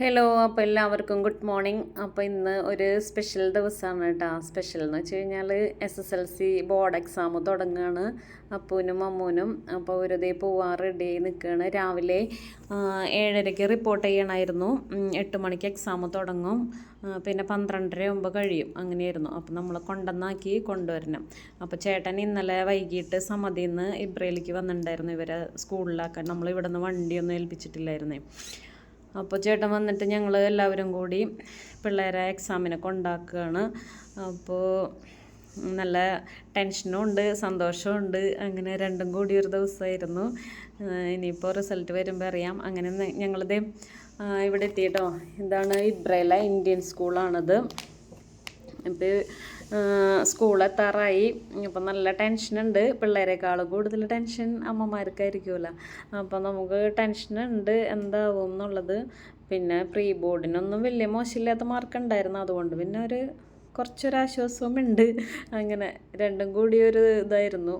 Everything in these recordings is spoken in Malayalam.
ഹലോ അപ്പോൾ എല്ലാവർക്കും ഗുഡ് മോർണിംഗ് അപ്പോൾ ഇന്ന് ഒരു സ്പെഷ്യൽ ദിവസമാണ് കേട്ടോ സ്പെഷ്യൽ എന്ന് വെച്ച് കഴിഞ്ഞാൽ S S L C board exam തുടങ്ങുകയാണ് അപ്പൂനും അമ്മൂനും അപ്പോൾ വെറുതെ ദേ പോവാൻ റെഡി ആയി നിൽക്കുകയാണ് രാവിലെ ഏഴരയ്ക്ക് റിപ്പോർട്ട് ചെയ്യണമായിരുന്നു എട്ട് മണിക്ക് എക്സാം തുടങ്ങും. പിന്നെ പന്ത്രണ്ടര ആകുമ്പോൾ കഴിയും. അങ്ങനെയായിരുന്നു. അപ്പോൾ നമ്മൾ കൊണ്ടുവന്നാക്കി കൊണ്ടുവരണം. അപ്പോൾ ചേട്ടൻ ഇന്നലെ വൈകിട്ട് സമതിയിൽ നിന്ന് ഇബ്രയിലേക്ക് വന്നിട്ടുണ്ടായിരുന്നു. ഇവരെ സ്കൂളിലാക്കാൻ നമ്മൾ ഇവിടെ നിന്ന് വണ്ടിയൊന്നും ഏൽപ്പിച്ചിട്ടില്ലായിരുന്നേ. അപ്പോൾ ചേട്ടൻ വന്നിട്ട് ഞങ്ങൾ എല്ലാവരും കൂടി പിള്ളേരെ എക്സാമിനെ കൊണ്ടാക്കുകയാണ് അപ്പോൾ നല്ല ടെൻഷനും ഉണ്ട് സന്തോഷവും ഉണ്ട്. അങ്ങനെ രണ്ടും കൂടി ഒരു ദിവസമായിരുന്നു ഇനിയിപ്പോൾ റിസൾട്ട് വരുമ്പോൾ അറിയാം. അങ്ങനെ ഞങ്ങളിത് ഇവിടെ എത്തിയിട്ടോ. ഇതാണ് ഇബ്രയിലെ ഇന്ത്യൻ സ്കൂളാണത് ഇപ്പോൾ സ്കൂൾ എത്താറായി അപ്പം നല്ല ടെൻഷനുണ്ട്. പിള്ളേരെക്കാൾ കൂടുതൽ ടെൻഷൻ അമ്മമാർക്കായിരിക്കുമല്ലോ. അപ്പം നമുക്ക് ടെൻഷനുണ്ട് എന്താവും എന്നുള്ളത് പിന്നെ പ്രീ ബോർഡിനൊന്നും വലിയ മോശമില്ലാത്ത മാർക്ക് ഉണ്ടായിരുന്നു അതുകൊണ്ട് പിന്നെ ഒരു കുറച്ചൊരാശ്വാസവും ഉണ്ട് അങ്ങനെ രണ്ടും കൂടി ഒരു ഇതായിരുന്നു.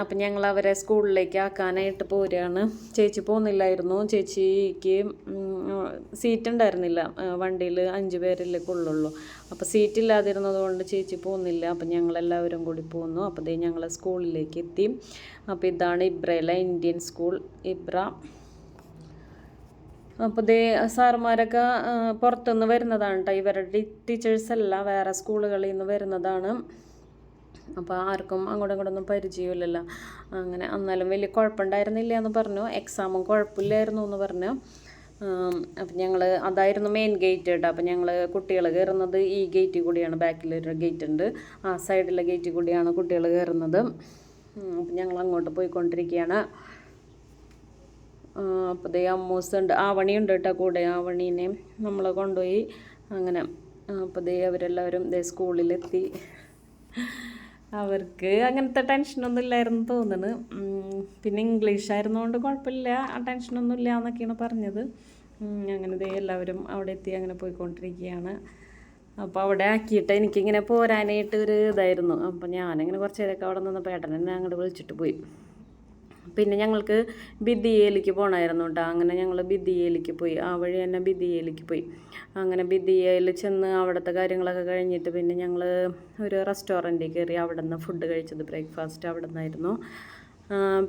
അപ്പം ഞങ്ങൾ അവരെ സ്കൂളിലേക്ക് ആക്കാനായിട്ട് പോരുകയാണ് ചേച്ചി പോകുന്നില്ലായിരുന്നു ചേച്ചിക്ക് സീറ്റ് ഉണ്ടായിരുന്നില്ല. വണ്ടിയിൽ അഞ്ച് പേരല്ലേ കൊള്ളുള്ളൂ. അപ്പോൾ സീറ്റ് ഇല്ലാതിരുന്നത് കൊണ്ട് ചേച്ചി പോകുന്നില്ല അപ്പം ഞങ്ങളെല്ലാവരും കൂടി പോന്നു. അപ്പോൾ ദേ ഞങ്ങൾ സ്കൂളിലേക്ക് എത്തി. അപ്പോൾ ഇതാണ് ഇബ്രയിലെ ഇന്ത്യൻ സ്കൂൾ ഇബ്ര. അപ്പോൾ ദേ സാറുമാരൊക്കെ പുറത്തുനിന്ന് വരുന്നതാണ് കേട്ടോ ഇവരുടെ ടീച്ചേഴ്സ് എല്ലാം വേറെ സ്കൂളുകളിൽ നിന്ന് വരുന്നതാണ്. അപ്പോൾ ആർക്കും അങ്ങോട്ടും ഇങ്ങോട്ടൊന്നും പരിചയമില്ലല്ലോ. അങ്ങനെ എന്നാലും വലിയ കുഴപ്പമുണ്ടായിരുന്നില്ല എന്ന് പറഞ്ഞു. എക്സാമും കുഴപ്പമില്ലായിരുന്നു എന്ന് പറഞ്ഞു. അപ്പം ഞങ്ങൾ അതായിരുന്നു മെയിൻ ഗേറ്റ് കേട്ടോ. അപ്പം ഞങ്ങൾ കുട്ടികൾ കയറുന്നത് ഈ ഗേറ്റിൽ കൂടിയാണ്. ബാക്കിലൊരു ഗേറ്റ് ഉണ്ട്. ആ സൈഡിലെ ഗേറ്റിൽ കൂടിയാണ് കുട്ടികൾ കയറുന്നത്. അപ്പം ഞങ്ങൾ അങ്ങോട്ട് പോയിക്കൊണ്ടിരിക്കുകയാണ്. അപ്പോൾ ദേ അമ്മൂസ് ഉണ്ട്. ആവണി ഉണ്ട് കേട്ടോ കൂടെ. ആവണീനെയും നമ്മൾ കൊണ്ടുപോയി. അങ്ങനെ അപ്പോൾ ദേ അവരെല്ലാവരും ദേ സ്കൂളിലെത്തി അവർക്ക് അങ്ങനത്തെ ടെൻഷനൊന്നും ഇല്ലായിരുന്നു തോന്നുന്നു. പിന്നെ ഇംഗ്ലീഷ് ആയിരുന്നുകൊണ്ട് കുഴപ്പമില്ല. ആ ടെൻഷനൊന്നും ഇല്ല എന്നൊക്കെയാണ് പറഞ്ഞത്. അങ്ങനെ ദേ എല്ലാവരും അവിടെ എത്തി അങ്ങനെ പോയിക്കൊണ്ടിരിക്കുകയാണ്. അപ്പോൾ അവിടെ ആക്കിയിട്ട് എനിക്കിങ്ങനെ പോരാനായിട്ട് ഒരു ഇതായിരുന്നു. അപ്പോൾ ഞാനിങ്ങനെ കുറച്ച് നേരമൊക്കെ അവിടെ നിന്ന് എന്നെ അങ്ങോട്ട് വിളിച്ചിട്ട് പോയി. പിന്നെ ഞങ്ങൾക്ക് ബിദിയയിലേക്ക് പോകണമായിരുന്നു കേട്ടോ അങ്ങനെ ഞങ്ങൾ ബിദിയയിലേക്ക് പോയി. ആ വഴി തന്നെ ബിദിയയിലേക്ക് പോയി. അങ്ങനെ ബിദിയയിൽ ചെന്ന് അവിടുത്തെ കാര്യങ്ങളൊക്കെ കഴിഞ്ഞിട്ട് പിന്നെ ഞങ്ങൾ ഒരു റെസ്റ്റോറന്റിൽ കയറി അവിടെ നിന്ന് ഫുഡ് കഴിച്ചത് ബ്രേക്ക്ഫാസ്റ്റ് അവിടെ നിന്നായിരുന്നു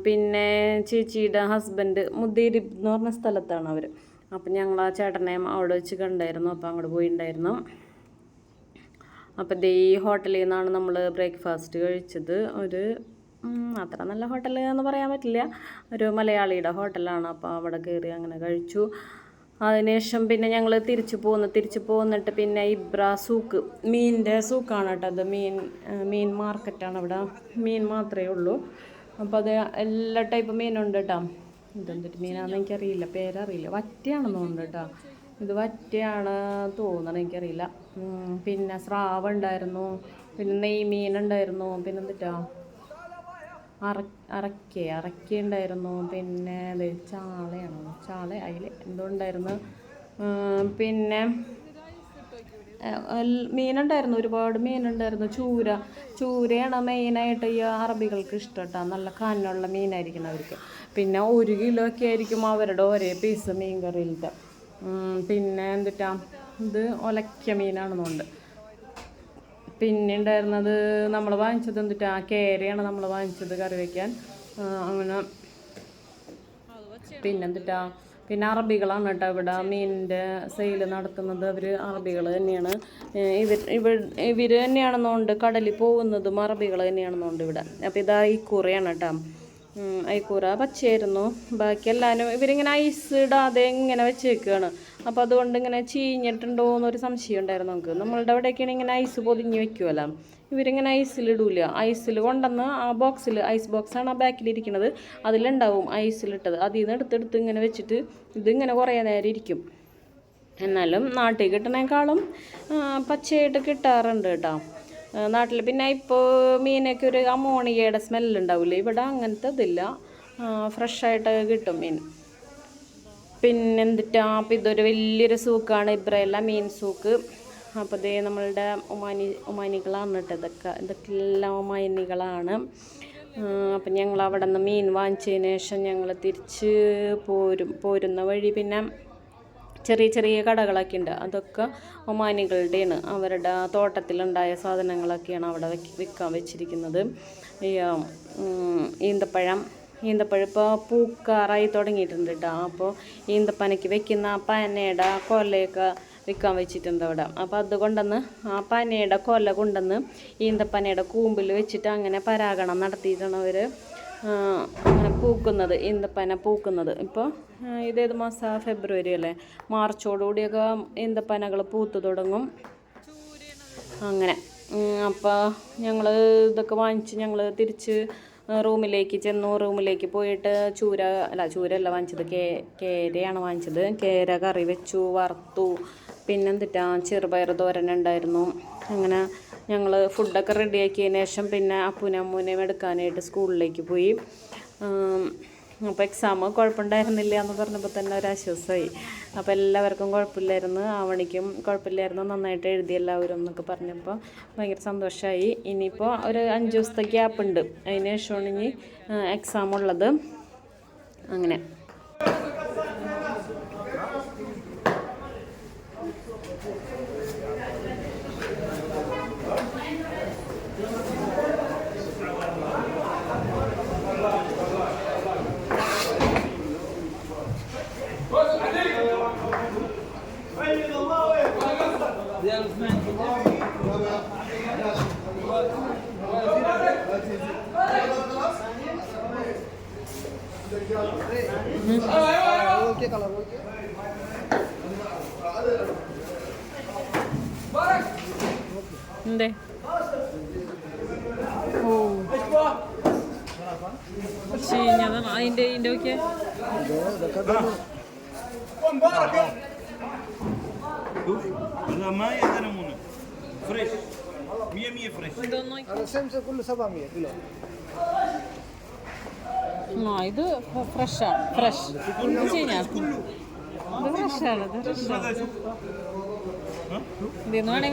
പിന്നെ ചേച്ചിയുടെ ഹസ്ബൻഡ് മുദ്ദീരി എന്ന് പറഞ്ഞ സ്ഥലത്താണ് അവർ അപ്പം ഞങ്ങൾ ആ ചേട്ടനെയും അവിടെ വെച്ച് കണ്ടായിരുന്നു. അപ്പോൾ അങ്ങോട്ട് പോയിണ്ടായിരുന്നു. അപ്പോൾ ഈ ഹോട്ടലിൽ നിന്നാണ് നമ്മൾ ബ്രേക്ക്ഫാസ്റ്റ് കഴിച്ചത്. ഒരു അത്ര നല്ല ഹോട്ടൽ എന്ന് പറയാൻ പറ്റില്ല. ഒരു മലയാളിയുടെ ഹോട്ടലാണ്. അപ്പോൾ അവിടെ കയറി അങ്ങനെ കഴിച്ചു. അതിനുശേഷം പിന്നെ ഞങ്ങൾ തിരിച്ചു പോന്നു തിരിച്ചു പോന്നിട്ട് പിന്നെ ഇബ്ര സൂക്ക് മീനിന്റെ സൂക്കാണ് കേട്ടോ അത്. മീൻ മീൻ മാർക്കറ്റാണ് അവിടെ. മീൻ മാത്രമേ ഉള്ളൂ. അപ്പോൾ അത് എല്ലാ ടൈപ്പ് മീനുണ്ട് കേട്ടോ. ഇതെന്തൊരു മീനാണെന്ന് എനിക്കറിയില്ല. പേരറിയില്ല. വറ്റയാണെന്ന് തോന്നുന്നു കേട്ടോ. ഇത് വറ്റയാണ് തോന്നണം എനിക്കറിയില്ല. പിന്നെ സ്രാവ് ഉണ്ടായിരുന്നു. പിന്നെ നെയ്മീൻ ഉണ്ടായിരുന്നു. പിന്നെ എന്തിട്ടാ അറ അറക്കേ ഉണ്ടായിരുന്നു പിന്നെ അത് ചാളയാണോ? ചാള അതിൽ എന്തോ ഉണ്ടായിരുന്നു പിന്നെ മീനുണ്ടായിരുന്നു. ഒരുപാട് മീനുണ്ടായിരുന്നു. ചൂര ചൂരയാണ് മെയിനായിട്ട് ഈ അറബികൾക്ക് ഇഷ്ടം കേട്ടോ നല്ല കനുള്ള മീനായിരിക്കണം അവർക്ക്. പിന്നെ ഒരു കിലോ ഒക്കെ ആയിരിക്കും അവരുടെ ഒരേ പീസ് മീൻ കറിയിലത്തെ പിന്നെ എന്തിട്ടാ? ഇത് ഒലക്ക മീനാണെന്നുണ്ട് പിന്നെ ഉണ്ടായിരുന്നത് നമ്മൾ വാങ്ങിച്ചത് ആ കേരയാണ് നമ്മൾ വാങ്ങിച്ചത് കറി വയ്ക്കാൻ അങ്ങനെ പിന്നെന്തിട്ടാ? പിന്നെ അറബികളാണ് കേട്ടോ ഇവിടെ മീനിന്റെ സെയിൽ നടത്തുന്നത്. അവർ അറബികൾ തന്നെയാണ്. ഇവർ ഇവർ ഇവർ തന്നെയാണെന്നുണ്ട് കടലിൽ പോകുന്നതും അറബികൾ തന്നെയാണെന്നുണ്ട് ഇവിടെ. അപ്പോൾ ഇതാ ഐക്കൂറയാണ് കൂറയാണ് കേട്ടോ ഐക്കൂറ പച്ചയായിരുന്നു. ബാക്കി എല്ലാവരും ഇവരിങ്ങനെ ഐസ് ഇടാതെ ഇങ്ങനെ വെച്ചേക്കുകയാണ് അപ്പോൾ അതുകൊണ്ട് ഇങ്ങനെ ചീഞ്ഞിട്ടുണ്ടോ എന്നൊരു സംശയം ഉണ്ടായിരുന്നു നമുക്ക്. നമ്മളുടെ അവിടെയൊക്കെയാണ് ഇങ്ങനെ ഐസ് പൊതിഞ്ഞ് വെക്കുമല്ലോ ഇവരിങ്ങനെ ഐസിലിടൂല ഐസിൽ കൊണ്ടുവന്ന് ആ ബോക്സിൽ ഐസ് ബോക്സാണ് ആ ബാക്കിലിരിക്കുന്നത് അതിലുണ്ടാവും ഐസിലിട്ടത് അതിൽ നിന്ന് എടുത്തെടുത്ത് ഇങ്ങനെ വെച്ചിട്ട് ഇതിങ്ങനെ കുറേ നേരം ഇരിക്കും. എന്നാലും നാട്ടിൽ കിട്ടണേക്കാളും പച്ചയായിട്ട് കിട്ടാറുണ്ട് കേട്ടോ. നാട്ടിൽ പിന്നെ ഇപ്പോൾ മീനൊക്കെ ഒരു അമോണിയയുടെ സ്മെല്ലുണ്ടാവില്ലേ ഇവിടെ അങ്ങനത്തെ ഇതില്ല. ഫ്രഷായിട്ട് കിട്ടും മീൻ. പിന്നെന്തിട്ടാ? അപ്പം ഇതൊരു വലിയൊരു സൂക്കാണ് ഇബ്രയില മീൻ സൂക്ക്. അപ്പോൾ ഇതേ നമ്മളുടെ ഒമാനി ഒമാനികളാണ് കേട്ടോ ഇതൊക്കെ. ഇതൊക്കെ എല്ലാം ഒമാനികളാണ് അപ്പം ഞങ്ങൾ അവിടെ നിന്ന് മീൻ വാങ്ങിച്ചതിന് ശേഷം ഞങ്ങൾ തിരിച്ച് പോരും. പോരുന്ന വഴി പിന്നെ ചെറിയ ചെറിയ കടകളൊക്കെ ഉണ്ട്. അതൊക്കെ ഒമാനികളുടെയാണ് അവരുടെ തോട്ടത്തിലുണ്ടായ സാധനങ്ങളൊക്കെയാണ് അവിടെ വിൽക്കാൻ വെച്ചിരിക്കുന്നത്. ഈ ഈന്തപ്പഴം ഈന്തപ്പഴം ഇപ്പോൾ പൂക്കാറായി തുടങ്ങിയിട്ടുണ്ട് കേട്ടോ അപ്പോൾ ഈന്തപ്പനയ്ക്ക് വെക്കുന്ന ആ പനയുടെ കൊലയൊക്കെ വിൽക്കാൻ വെച്ചിട്ടുണ്ട് അവിടെ. അപ്പോൾ അത് കൊണ്ടുവന്ന് ആ പനയുടെ കൊല കൊണ്ടുവന്ന് ഈന്തപ്പനയുടെ കൂമ്പിൽ വെച്ചിട്ട് അങ്ങനെ പരാഗണം നടത്തിയിട്ടാണ് അവർ അങ്ങനെ പൂക്കുന്നത് ഈന്തപ്പന പൂക്കുന്നത്. ഇപ്പോൾ ഇതേത് മാസം? ഫെബ്രുവരി അല്ലേ? മാർച്ചോടുകൂടിയൊക്കെ ഈന്തപ്പനകൾ പൂത്തു തുടങ്ങും. അങ്ങനെ. അപ്പോൾ ഞങ്ങൾ ഇതൊക്കെ വാങ്ങിച്ച് ഞങ്ങൾ തിരിച്ച് റൂമിലേക്ക് ചെന്നു റൂമിലേക്ക് പോയിട്ട് ചൂര അല്ല ചൂരല്ല വാങ്ങിച്ചത് കേ കേരയാണ് വാങ്ങിച്ചത്. കേര കറി വെച്ചു വറുത്തു. പിന്നെന്തിട്ടാ ചെറുപയർ തോരൻ ഉണ്ടായിരുന്നു. അങ്ങനെ ഞങ്ങൾ ഫുഡൊക്കെ റെഡിയാക്കിയതിന് ശേഷം പിന്നെ അപ്പൂനും അമ്മൂനെയും എടുക്കാനായിട്ട് സ്കൂളിലേക്ക് പോയി. അപ്പോൾ എക്സാം കുഴപ്പമുണ്ടായിരുന്നില്ല എന്ന് പറഞ്ഞപ്പോൾ തന്നെ ഒരു ആശ്വാസമായി. അപ്പോൾ എല്ലാവർക്കും കുഴപ്പമില്ലായിരുന്നു. ആവണിക്കും കുഴപ്പമില്ലായിരുന്നു. നന്നായിട്ട് എഴുതി എല്ലാവരും എന്നൊക്കെ പറഞ്ഞപ്പോൾ ഭയങ്കര സന്തോഷമായി ഇനിയിപ്പോൾ ഒരു അഞ്ച് ദിവസത്തെ ഗ്യാപ്പ് ഉണ്ട്. അതിന് ശേഷമാണ് ഇനി എക്സാം ഉള്ളത്. അങ്ങനെ. ഐറ്റംസ് ഫുള്ള് സബ് കിലോ ഇത് ഫ്രഷാണ് ഫ്രഷ് ഫ്രഷാണ്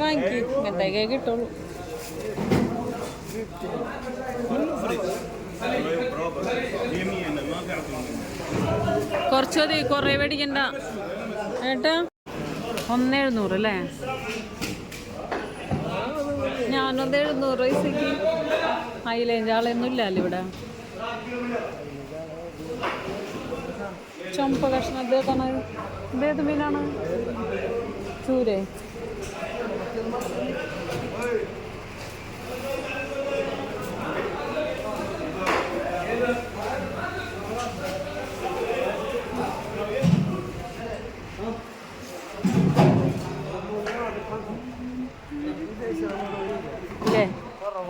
വാങ്ങിക്കി എന്തൊക്കെ കിട്ടുള്ളൂ കുറച്ച് മതി കുറേ മേടിക്കണ്ട ഏട്ടാ? ഒന്ന് എഴുന്നൂറ് അല്ലേ? ഞാനൊന്ന് എഴുന്നൂറ് പൈസക്ക് അയിലേ ആളൊന്നും ഇല്ലല്ലോ ഇവിടെ. ചുമപ്പ് കഷ്ണം ഇതേതാണ് ഇതേത് മീനാണ്? ചൂരേ.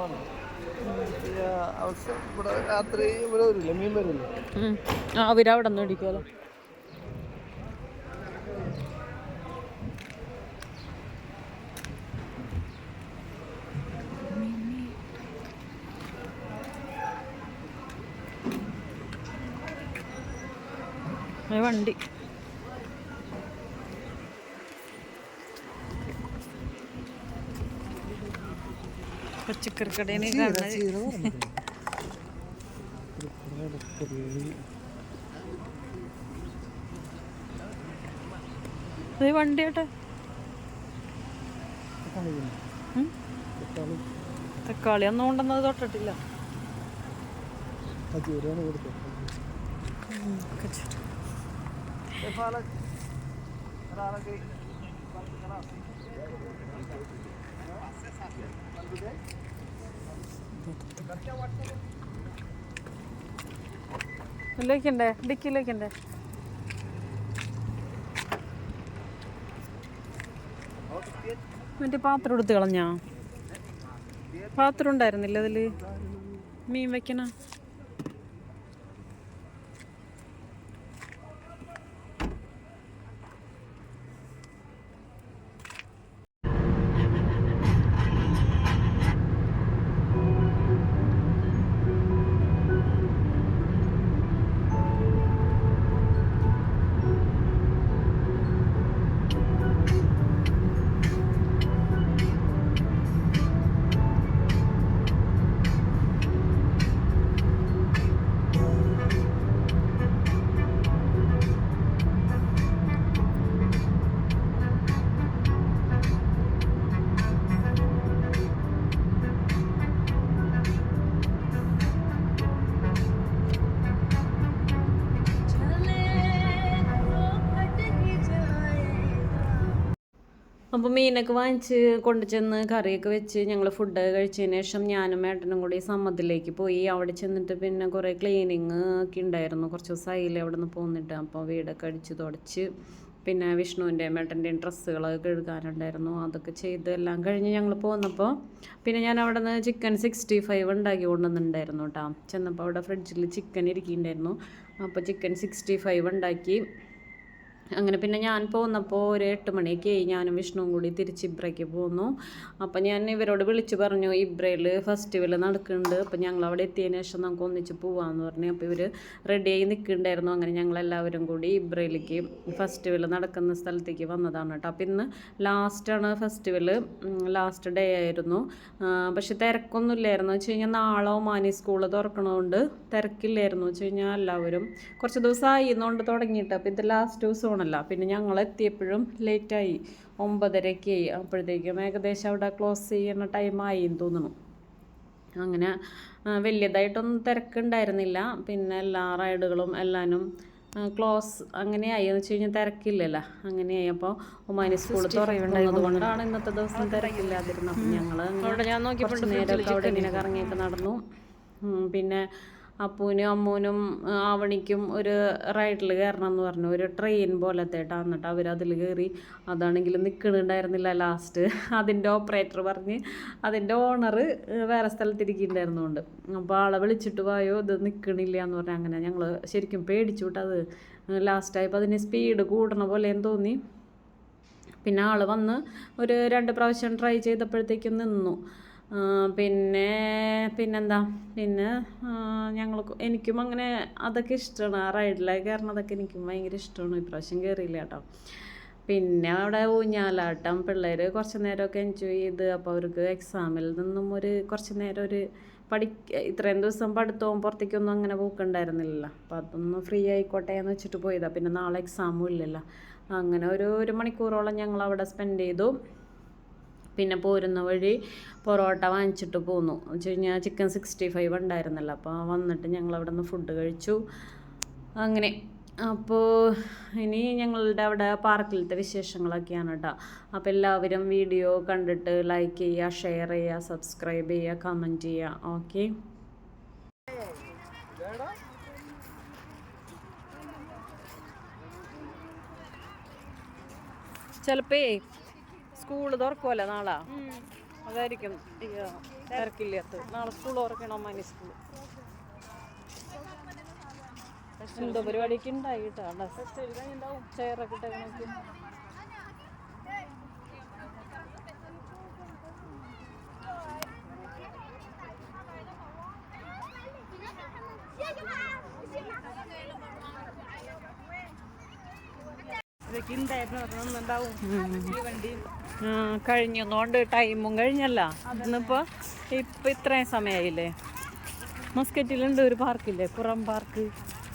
കുറവാണ് അവസ്ഥ ഇവിടെ രാത്രി ഇവിടെ വരില്ല മീൻ വരില്ല. ആ അവരവിടെ നിന്ന് ഇടിക്കുമല്ലോ വണ്ടി. പച്ചക്കറി കാണുന്നത്. വണ്ടി ഏട്ടാ? തക്കാളി ഒന്നും ഉണ്ടെന്നത് തൊട്ടിട്ടില്ല. കച്ചോരി. ഇതിലേക്കുണ്ടേ ഡിക്കിലേക്കുണ്ടേ മറ്റേ പാത്രം എടുത്ത് കളഞ്ഞാ? പാത്രം ഉണ്ടായിരുന്നില്ല അതിൽ? മീൻ വെക്കണ? അപ്പോൾ മീനൊക്കെ വാങ്ങിച്ച് കൊണ്ടു ചെന്ന് കറിയൊക്കെ വെച്ച് ഞങ്ങൾ ഫുഡ് കഴിച്ചതിന് ശേഷം ഞാനും ഏട്ടനും കൂടി സമ്മതിലേക്ക് പോയി. അവിടെ ചെന്നിട്ട് പിന്നെ കുറേ ക്ലീനിങ് ഒക്കെ ഉണ്ടായിരുന്നു. കുറച്ച് ദിവസമായില്ലേ അവിടെ നിന്ന് പോന്നിട്ട്. അപ്പോൾ വീടൊക്കെ അടിച്ച് തുടച്ച് പിന്നെ വിഷ്ണുവിന്റെയും ഏട്ടന്റെയും ഡ്രസ്സുകളൊക്കെ കഴുകാനുണ്ടായിരുന്നു. അതൊക്കെ ചെയ്ത് എല്ലാം കഴിഞ്ഞ് ഞങ്ങൾ പോന്നപ്പോൾ പിന്നെ ഞാൻ അവിടെ നിന്ന് ചിക്കൻ സിക്സ്റ്റി ഫൈവ് ഉണ്ടാക്കി കൊണ്ടുവന്നിട്ടുണ്ടായിരുന്നു കേട്ടോ ചെന്നപ്പോൾ അവിടെ ഫ്രിഡ്ജിൽ ചിക്കൻ ഇരിക്കുന്നുണ്ടായിരുന്നു അപ്പോൾ ചിക്കൻ സിക്സ്റ്റി ഫൈവ് ഉണ്ടാക്കി. അങ്ങനെ പിന്നെ ഞാൻ പോന്നപ്പോൾ ഒരു എട്ട് മണിയൊക്കെ ആയി. ഞാനും വിഷ്ണുവും കൂടി തിരിച്ച് ഇബ്രയ്ക്ക് പോന്നു. അപ്പം ഞാൻ ഇവരോട് വിളിച്ചു പറഞ്ഞു ഇബ്രയിൽ ഫെസ്റ്റിവൽ നടക്കുന്നുണ്ട് അപ്പം ഞങ്ങൾ അവിടെ എത്തിയതിന് ശേഷം നമുക്ക് ഒന്നിച്ച് പോവാമെന്ന് പറഞ്ഞു. അപ്പോൾ ഇവർ റെഡിയായി നിൽക്കുന്നുണ്ടായിരുന്നു അങ്ങനെ ഞങ്ങൾ എല്ലാവരും കൂടി ഇബ്രയിലേക്ക് ഫെസ്റ്റിവൽ നടക്കുന്ന സ്ഥലത്തേക്ക് വന്നതാണ് കേട്ടോ. അപ്പം ഇന്ന് ലാസ്റ്റാണ് ഫെസ്റ്റിവൽ ലാസ്റ്റ് ഡേ ആയിരുന്നു. പക്ഷെ തിരക്കൊന്നും ഇല്ലായിരുന്നു. വെച്ച് കഴിഞ്ഞാൽ നാളെ ഒമാനി സ്കൂൾ തുറക്കണതുകൊണ്ട് തിരക്കില്ലായിരുന്നു. വെച്ച് കഴിഞ്ഞാൽ എല്ലാവരും കുറച്ച് ദിവസമായി എന്നുകൊണ്ട് തുടങ്ങിയിട്ട്. അപ്പോൾ ഇത് ലാസ്റ്റ് ദിവസമാണല്ലോ പിന്നെ ഞങ്ങൾ എത്തിയപ്പോഴും ലേറ്റായി ഒമ്പതരയൊക്കെ ആയി അപ്പോഴത്തേക്കും ഏകദേശം അവിടെ ക്ലോസ് ചെയ്യുന്ന ടൈമായി എന്ന് തോന്നുന്നു. അങ്ങനെ വലിയതായിട്ടൊന്നും തിരക്കുണ്ടായിരുന്നില്ല. പിന്നെ എല്ലാ റൈഡുകളും എല്ലാനും ക്ലോസ് അങ്ങനെയായി. എന്ന് വെച്ച് കഴിഞ്ഞാൽ തിരക്കില്ലല്ലോ. അങ്ങനെയായി. അപ്പോൾ ഒമാനി സ്കൂൾ കൊണ്ടാണ് ഇന്നത്തെ ദിവസം തിരക്കില്ലാതിരുന്നത്. അപ്പം ഞങ്ങൾ നേരമൊക്കെ അവിടെ ഇങ്ങനെ കറങ്ങിയൊക്കെ നടന്നു. പിന്നെ അപ്പൂനും അമ്മൂനും ആവണിക്കും ഒരു റൈഡിൽ കയറണം എന്ന് പറഞ്ഞു. ഒരു ട്രെയിൻ പോലത്തെ കേട്ടോ എന്നിട്ട് അവർ അതിൽ കയറി അതാണെങ്കിലും നിൽക്കണുണ്ടായിരുന്നില്ല ലാസ്റ്റ് അതിന്റെ ഓപ്പറേറ്റർ പറഞ്ഞ് അതിന്റെ ഓണർ വേറെ സ്ഥലത്തിരിക്കുന്നുണ്ടായിരുന്നുകൊണ്ട് അപ്പോൾ ആളെ വിളിച്ചിട്ട് പോയോ ഇത് നിൽക്കണില്ല എന്ന് പറഞ്ഞാൽ അങ്ങനെ ഞങ്ങൾ ശരിക്കും പേടിച്ചു വിട്ടത് ലാസ്റ്റായപ്പോൾ അതിന് സ്പീഡ് കൂടണ എന്ന് തോന്നി. പിന്നെ ആൾ വന്ന് ഒരു രണ്ട് പ്രാവശ്യം ട്രൈ ചെയ്തപ്പോഴത്തേക്കും നിന്നു. പിന്നെ പിന്നെന്താ? പിന്നെ ഞങ്ങൾ എനിക്കും അങ്ങനെ അതൊക്കെ ഇഷ്ടമാണ് ആ റൈഡിലേക്ക് കയറണതൊക്കെ എനിക്കും ഭയങ്കര ഇഷ്ടമാണ് ഇപ്രാവശ്യം കയറിയില്ല കേട്ടോ. പിന്നെ അവിടെ ഊഞ്ഞാലാട്ടം പിള്ളേർ കുറച്ച് നേരമൊക്കെ എൻജോയ് ചെയ്ത് അപ്പോൾ അവർക്ക് എക്സാമിൽ നിന്നും ഒരു കുറച്ച് നേരം ഒരു പഠി ഇത്രയും ദിവസം പഠിത്തവും പുറത്തേക്കൊന്നും അങ്ങനെ പോക്കുണ്ടായിരുന്നില്ലല്ലോ. അപ്പോൾ അതൊന്ന് ഫ്രീ ആയിക്കോട്ടെ എന്ന് വെച്ചിട്ട് പോയതാണ് പിന്നെ നാളെ എക്സാമും ഇല്ലല്ലോ. അങ്ങനെ ഒരു ഒരു മണിക്കൂറോളം ഞങ്ങൾ അവിടെ സ്പെൻഡ് ചെയ്തു. പിന്നെ പോരുന്ന വഴി പൊറോട്ട വാങ്ങിച്ചിട്ട് പോന്നു. വെച്ച് കഴിഞ്ഞാൽ ചിക്കൻ സിക്സ്റ്റി ഫൈവ് ഉണ്ടായിരുന്നല്ലോ. അപ്പോൾ വന്നിട്ട് ഞങ്ങൾ അവിടെ നിന്ന് ഫുഡ് കഴിച്ചു. അങ്ങനെ. അപ്പോൾ ഇനി ഞങ്ങളുടെ അവിടെ പാർക്കിലത്തെ വിശേഷങ്ങളൊക്കെയാണ് കേട്ടോ അപ്പോൾ എല്ലാവരും വീഡിയോ കണ്ടിട്ട് ലൈക്ക് ചെയ്യുക ഷെയർ ചെയ്യുക സബ്സ്ക്രൈബ് ചെയ്യുക കമന്റ് ചെയ്യുക. ഓക്കെ ചിലപ്പേ സ്കൂൾ തുറക്കുമല്ലോ നാളെ? അതായിരിക്കും അയ്യോ, തിരക്കില്ലാത്ത നാളെ സ്കൂൾ തുറക്കണം മനി സ്കൂൾ. എന്തോ പരിപാടിയൊക്കെ ഉണ്ടായി കേട്ടോ ചെയറൊക്കെ ഇട്ടേക്കണൊക്കെ ആ കഴിഞ്ഞുകൊണ്ട് ടൈമും കഴിഞ്ഞല്ല. ഇന്നിപ്പോ ഇപ്പൊ ഇത്രയും സമയമായില്ലേ മസ്കറ്റിലുണ്ട് ഒരു പാർക്കില്ലേ? പുറം പാർക്ക്.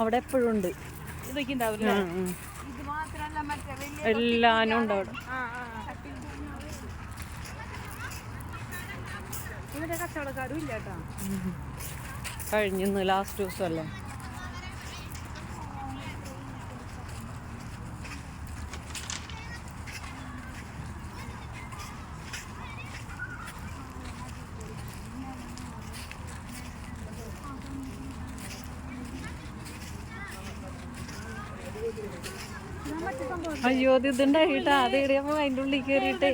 അവിടെ എപ്പോഴും ഉണ്ട്. ഇതൊക്കെ ഉണ്ടാവില്ല എല്ലാനും ഉണ്ട് അവിടെ കഴിഞ്ഞിന്ന് ലാസ്റ്റ് ദിവസമല്ലേ? അയ്യോ അത് ഇതുണ്ടായിട്ടാ അത് ഇടിയപ്പോ അതിന്റെ ഉള്ളിൽ കയറിയിട്ടേ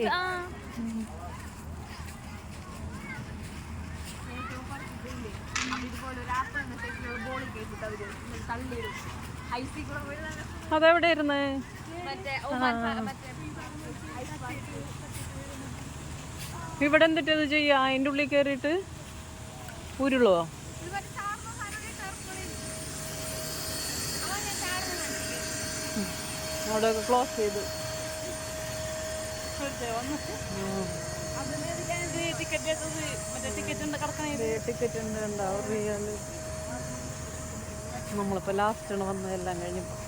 അതെവിടെ ഇരുന്ന്? ഇവിടെ എന്തിട്ടത് ചെയ്യാ? അതിന്റെ ഉള്ളിൽ കയറിയിട്ട് ഉരുളോ ഇത് മറ്റേ ചാടുന്ന സാധനം ടർക്കുകളിൽ അവൻ ഞാൻ ചാടുന്ന കണ്ടില്ലേ അവിടെ ക്ലോസ് ചെയ്തു ടിക്കറ്റ് ഉണ്ട് കിടക്കണേ ടിക്കറ്റ് ഉണ്ട് ഉണ്ടാവും റിയൽ നമ്മളിപ്പോൾ ലാസ്റ്റാണ് വന്നതെല്ലാം കഴിഞ്ഞപ്പോൾ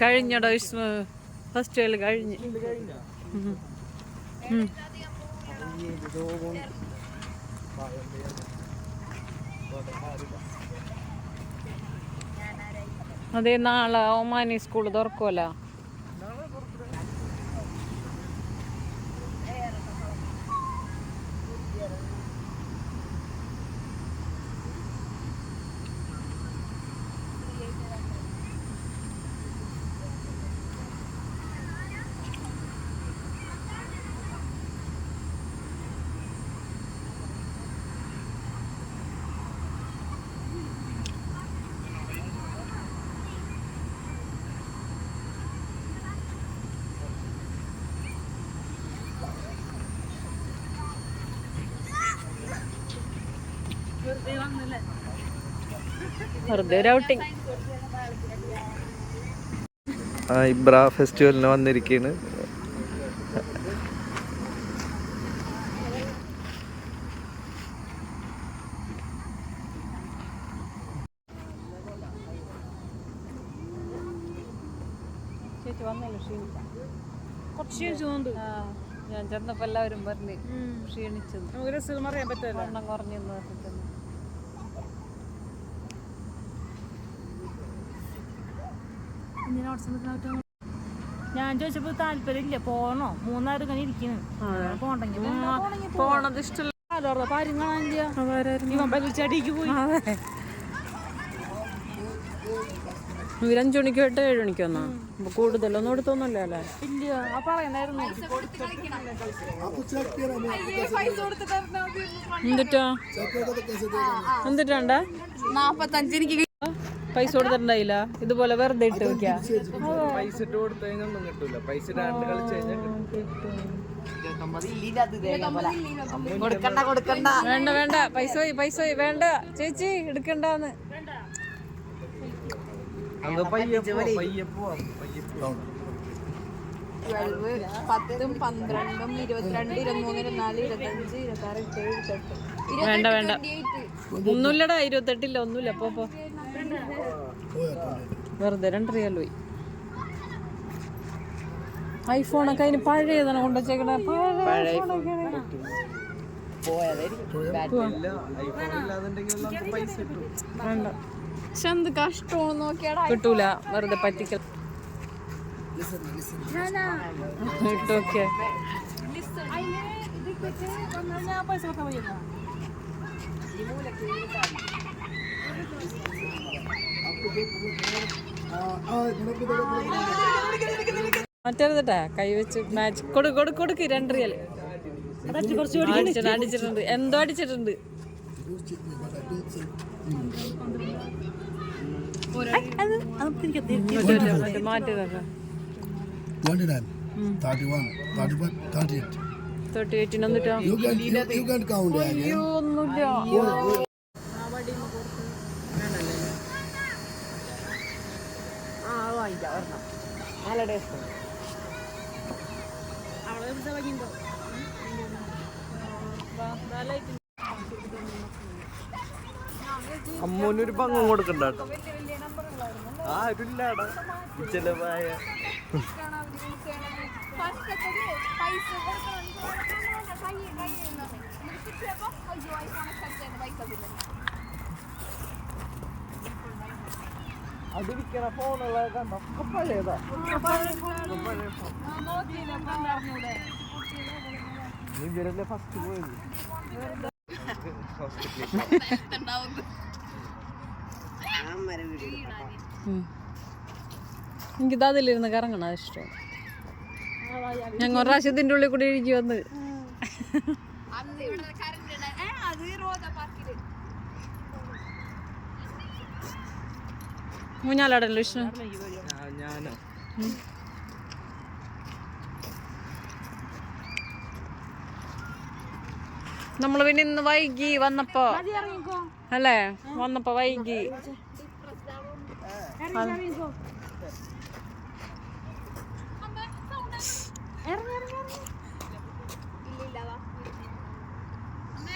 കഴിഞ്ഞടോ വിഷ്ണു ഫസ്റ്റ് ഇയർ കഴിഞ്ഞ് അതേ നാളെ ഒമാനി സ്കൂൾ തുറക്കുമല്ലോ വെറുതെ ഒരു ഔട്ടിങ് ഇബ്ര ഫെസ്റ്റിവലിന് വന്നിരിക്കുകയാണ് ചേച്ചി വന്നല്ലോ ക്ഷീണിച്ച കുറച്ച് ക്ഷീണിച്ചുകൊണ്ട് ഞാൻ ചെന്നപ്പോ എല്ലാവരും പറഞ്ഞു ക്ഷീണിച്ചു നമുക്ക് രസം അറിയാൻ പറ്റില്ല എണ്ണം കുറഞ്ഞെന്ന് ഞാൻ ചോദിച്ചപ്പോ താല്പര്യമില്ല. പോണോ? മൂന്നാറ് ഇങ്ങനെ ഇരിക്കുന്നു പോണ്ടെങ്കിൽ പോണത് ഇഷ്ടമല്ല അഞ്ചു മണിക്ക് ഏഴ് മണിക്ക് വന്നാ? അപ്പൊ കൂടുതലൊന്നും എടുത്തൊന്നുമല്ല അല്ലേ? ഇല്ല. എന്തിട്ടോ? എന്തിട്ടാണ്ട നാപ്പത്തഞ്ച് എനിക്ക് പൈസ കൊടുത്തിട്ടുണ്ടായില്ല. ഇതുപോലെ വെറുതെ ഇട്ട് വെക്കാ. പൈസ ഇട്ട് കൊടുത്തു കഴിഞ്ഞാൽ ഒന്നും കിട്ടൂല. പൈസ രണ്ട് കളിച്ച് കഴിഞ്ഞാൽ കൊടുക്കണ്ട കൊടുക്കണ്ട. വേണ്ട വേണ്ട. പൈസ പോയി പൈസ പോയി. വേണ്ട. ചേച്ചി എടുക്കണ്ടെന്ന്. അത് പയ്യെ പോവാം, പയ്യെ പോവാം, പയ്യെ പോവാം. പത്തും പന്ത്രണ്ടും ഇരുപത്തിരണ്ട് ഇരുപത്തിമൂന്ന് ഇരുപത്തിനാല് ഇരുപത്തഞ്ച് ഇരുപത്താറ് ഇരുപത്തേഴ് ഇരുപത്തെട്ട് വേണ്ട വേണ്ട. ഒന്നുമില്ലടാ ഇരുപത്തെട്ടില്ല ഒന്നുമില്ല. അപ്പൊ വെറുതെ രണ്ട് റിയൽ പോയി. ഐഫോണൊക്കെ അതിന് പഴയതാണ് കൊണ്ടുവച്ചേക്കണ പഴയ എന്ത് കഷ്ടമാണ് നോക്കിയാടാ കിട്ടൂല. വെറുതെ പറ്റിക്കൽ കിട്ടോക്കെ പൈസ കൊടുക്കാൻ മറ്റേതാ കൈ വെച്ച് മാച്ച് കൊടു കൊടു കൊടുക്ക് രണ്ട് റിയൽ അടിച്ചിട്ടുണ്ട് എന്തോ അടിച്ചിട്ടുണ്ട്. മറ്റേ മാറ്റി തരാം 29, 31, അമ്മൊരു പങ്കും കൊടുക്കണ്ടാട്ടോ. ചെലവായ Thank you. ആരുമില്ലാടാ ചെലവായ പൈസ അതിരിക്കണ ഫോണുള്ള കണ്ടോ? പഴയതാ നീ ഇവരല്ലേ ഫസ്റ്റ് പോയത്? എനിക്കിത് അതിലിരുന്ന് കറങ്ങണ ഇഷ്ടം. ഞങ്ങൾ പ്രാവശ്യം ഉള്ളിൽ കൂടി ഇഴുകി മൂഞ്ഞാലാടല്ലോ വിഷ്ണു? ഞാനോ നമ്മൾ പിന്നെ ഇന്ന് വൈകി വന്നപ്പോ അല്ലേ? വന്നപ്പോ വൈകി.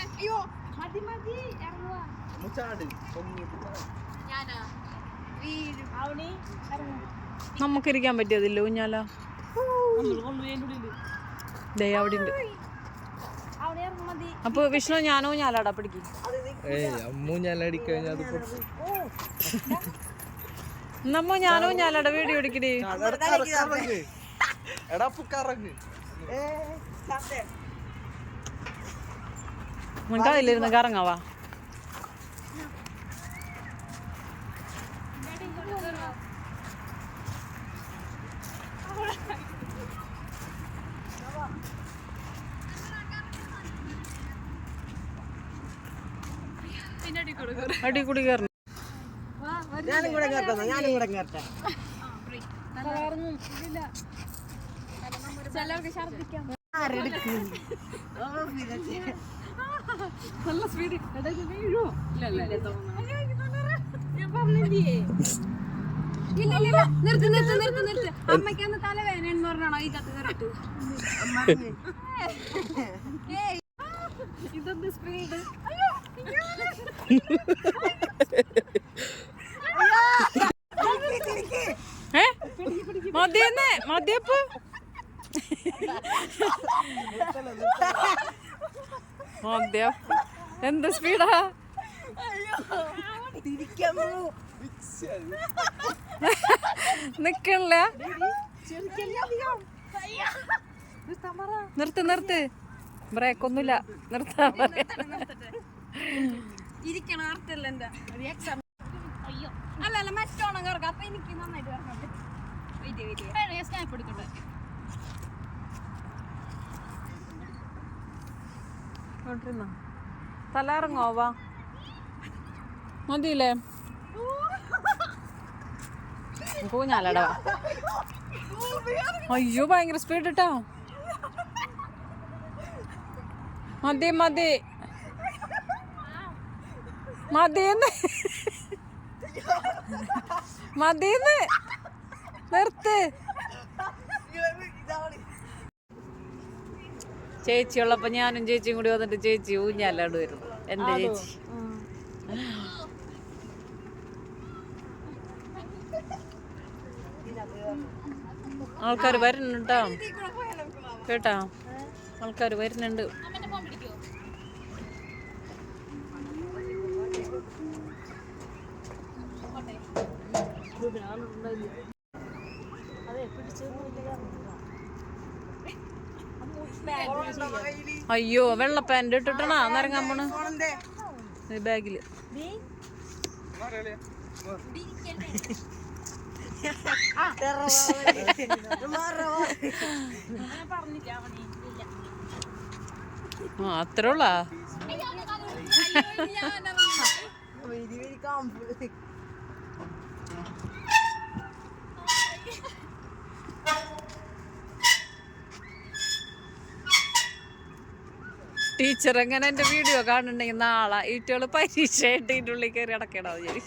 അയ്യോ മതി മതി നമുക്കിരിക്കാൻ പറ്റിയതില്ല ഊഞ്ഞാല? ദേ അവിടെ ഉണ്ട് അപ്പൊ വിഷ്ണു ഞാനോ ഞാലാടാ പിടിക്കും. നമ്മ ഞാനോ ഞാലാടാ വീഡിയോ എടുക്കടി. എടാ, കറ- കറങ്ങ്. എടാ നമുക്ക് അതിലിരുന്ന് കറങ്ങാവാ അടി കൂടി കയറണം ചിലവർക്ക് ഛർദ്ദിക്കാം നല്ല സ്പീഡ് വീഴോ ഇല്ല നിർത്ത് നിർത്ത് നിർത്ത് നിർത്ത്. അമ്മയ്ക്കൊന്ന് തലവേദന എന്ന് പറഞ്ഞാണോ? ഈ കത്ത് കറക്റ്റ് ഇതൊന്ന് സ്പീഡ് മതിയെന്നേ മതിയപ്പ്. മതിയപ്പ് എന്ത് സ്പീഡാ നിക്കണില്ല. നിർത്ത് നിർത്ത്. ബ്രേക്ക് ഒന്നുമില്ല. നിർത്താ ഇരിക്കണം അർത്ഥല്ല എന്താ അല്ല അല്ല മറ്റോണം കറക്കാം അപ്പൊ എനിക്ക് നന്നായിട്ട് കറക്കാം വലിയ വലിയ സ്നാപ്പ് എടുക്കട്ടെ തലയിറങ്ങോ വാ. മതിയില്ലേ? കൂഞ്ഞാലടാ. അയ്യോ ഭയങ്കര സ്പീഡ് ഇട്ടോ. മതി മതി. മതിന്ന് മതിന്ന് നിർത്ത്. ചേച്ചി ഉള്ളപ്പോ ഞാനും ചേച്ചിയും കൂടി വന്നിട്ട് ചേച്ചി ഊഞ്ഞാലാട് വരുന്നു. എന്റെ ചേച്ചി. ആൾക്കാർ വരുന്നുണ്ടോ? കേട്ടാ? ആൾക്കാർ വരുന്നുണ്ട്. അയ്യോ വെള്ള പാന്റ് ഇട്ടിട്ടാ അന്നിറങ്ങാൻ പോണ് ബാഗിൽ അത്രേ ഉള്ളാ ടീച്ചർ എങ്ങനെ എന്റെ വീഡിയോ കാണുന്നുണ്ടെങ്കിൽ നാളെ ഈറ്റുകൾ പരീക്ഷ ആയിട്ട് ഇതിന്റെ ഉള്ളിൽ കയറി അടക്കണോ ശരി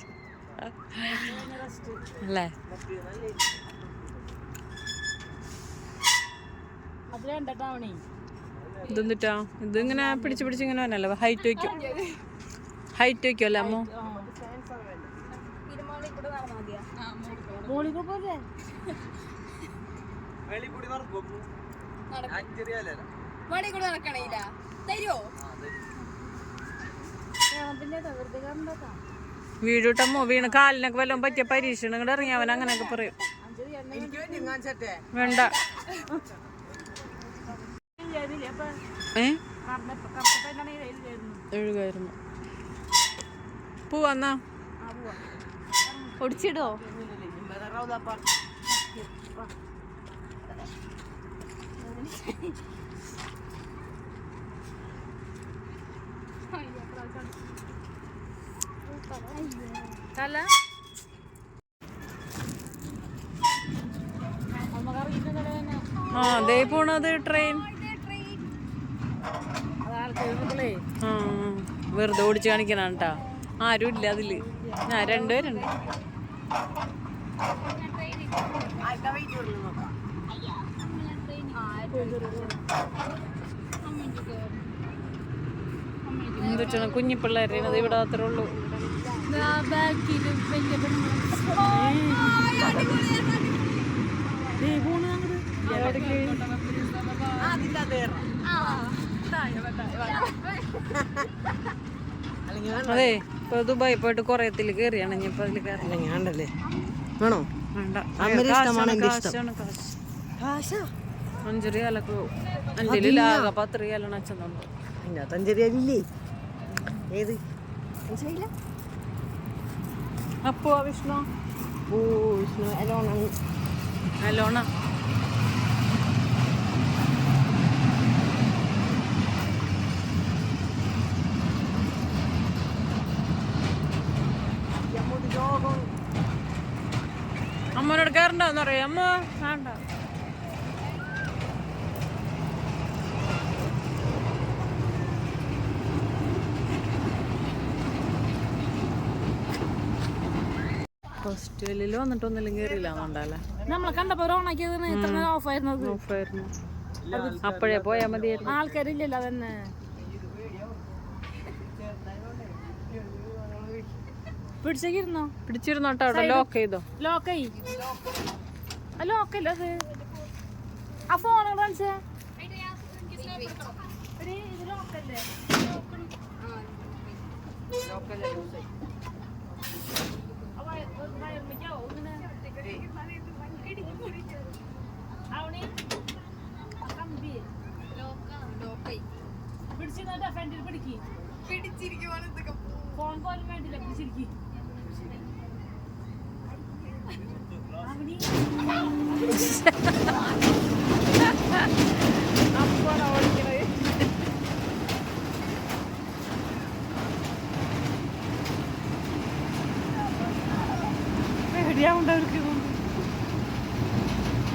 അല്ലേ? ഇതെന്നിട്ടാ ഇതിങ്ങനെ പിടിച്ച് പിടിച്ച് ഇങ്ങനെ വന്നല്ലോ. ഹൈറ്റ് വയ്ക്കും. ഹൈറ്റ് വയ്ക്കും അല്ലേ അമ്മോ? ഇവിടെ കൂടെ നടന്നാ മതിയാ വെളി കൂടി നടക്കും മോളിൽ കൂടെ നടക്കണേല തരുമോ വീടുട്ടമ്മോ വീണ് കാലിനൊക്കെ വല്ലതും പറ്റിയ പരീക്ഷണം കൂടെ ഇറങ്ങി അവൻ അങ്ങനെയൊക്കെ പറയും. വേണ്ട എഴുകായിരുന്നു പോവാന്നാ ഒടിച്ചിടോ? തല. ആ ദേ പോണത് ട്രെയിൻ വെറുതെ ഓടിച്ചു കാണിക്കണം കേട്ടാ ആരും ഇല്ല അതിൽ. ആ രണ്ടുപേരുണ്ട്. എന്തുട്ടാണ് കുഞ്ഞിപ്പിള്ളേരാണ് ഇവിടെ അത്രേ ഉള്ളൂ. അതെ ഇപ്പൊ ദുബായി പോയിട്ട് കൊറേത്തിൽ കയറിയാണ് ഇനിയിപ്പോ അതിൽ കയറി അല്ലെങ്കിൽ വേണ്ടല്ലേ വേണോ വേണ്ട. കാശാണ് കാശ്. കാശാ? അഞ്ചു റിയാലൊക്കെ എന്റെ ലാഗ പത്ത് റിയാലാണ് അച്ഛൻ തന്നു അതിനകത്ത് അഞ്ചരിയല്ലേ ഏത്? മനസ്സിലായില്ല അപ്പോ വിഷ്ണു? ഓ വിഷ്ണു അലോണ. അലോണ. അമ്മനോട് അമ്മ വേണ്ട. ഹോസ്റ്റലിൽ വന്നിട്ടൊന്നിലും കയറിയില്ല എന്നുണ്ടല്ലേ നമ്മളെ കണ്ടപ്പോ ഓണാക്കിയത് ഇത്ര ഓഫ് ആയിരുന്നത് ഓഫായിരുന്നു. അപ്പോഴേ പോയാൽ മതിയായിരുന്നു. ആൾക്കാരില്ലല്ലോ അതന്നെ. പിടിച്ചേക്കിരുന്നോ? പിടിച്ചിരുന്നോട്ടോ അവിടെ ലോക്ക് ചെയ്തോ? ലോക്കായി ലോക്കല്ല അത്. ആ ഫോൺ കാണിച്ചേ ഇത് ലോക്കല്ലേ പിടിച്ചിരുന്നോട്ടാ ഫ്രണ്ടിൽ പിടിക്ക് ഫോൺ പോലും വേണ്ടില്ല പിടിച്ചിരിക്കും പേടിയാവുണ്ടവർക്ക്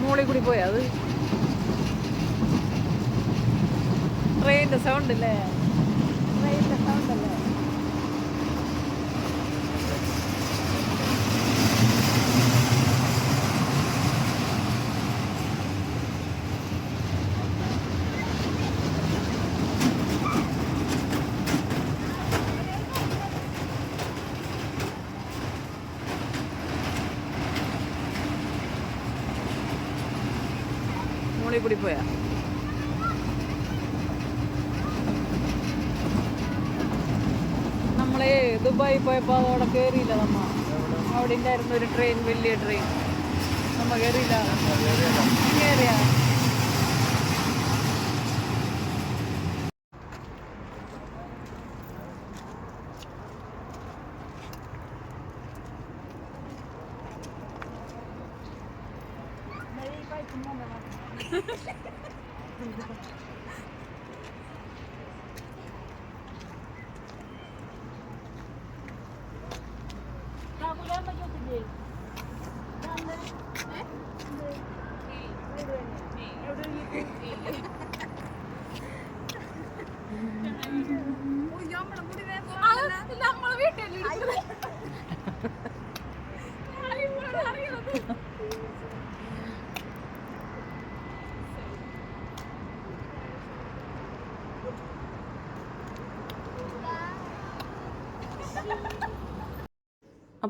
മോളിൽ കൂടി പോയാ അത്. ട്രെയിനിന്റെ സൗണ്ട് അല്ലേ ട്രെയിനിന്റെ സൗണ്ട് അല്ലേ മോളിൽ കൂടി പോയാ നമ്മളെ ദുബായി പോയപ്പോൾ അതവിടെ കയറിയില്ല നമ്മ. അവിടെ ഉണ്ടായിരുന്ന ഒരു ട്രെയിൻ വലിയ ട്രെയിൻ നമ്മ കയറിയില്ല കയറിയാ നമ്മളെ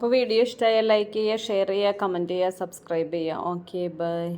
അപ്പോൾ വീഡിയോ ഇഷ്ടമായാൽ ലൈക്ക് ചെയ്യുക ഷെയർ ചെയ്യുക കമന്റ് ചെയ്യുക സബ്സ്ക്രൈബ് ചെയ്യുക. Okay by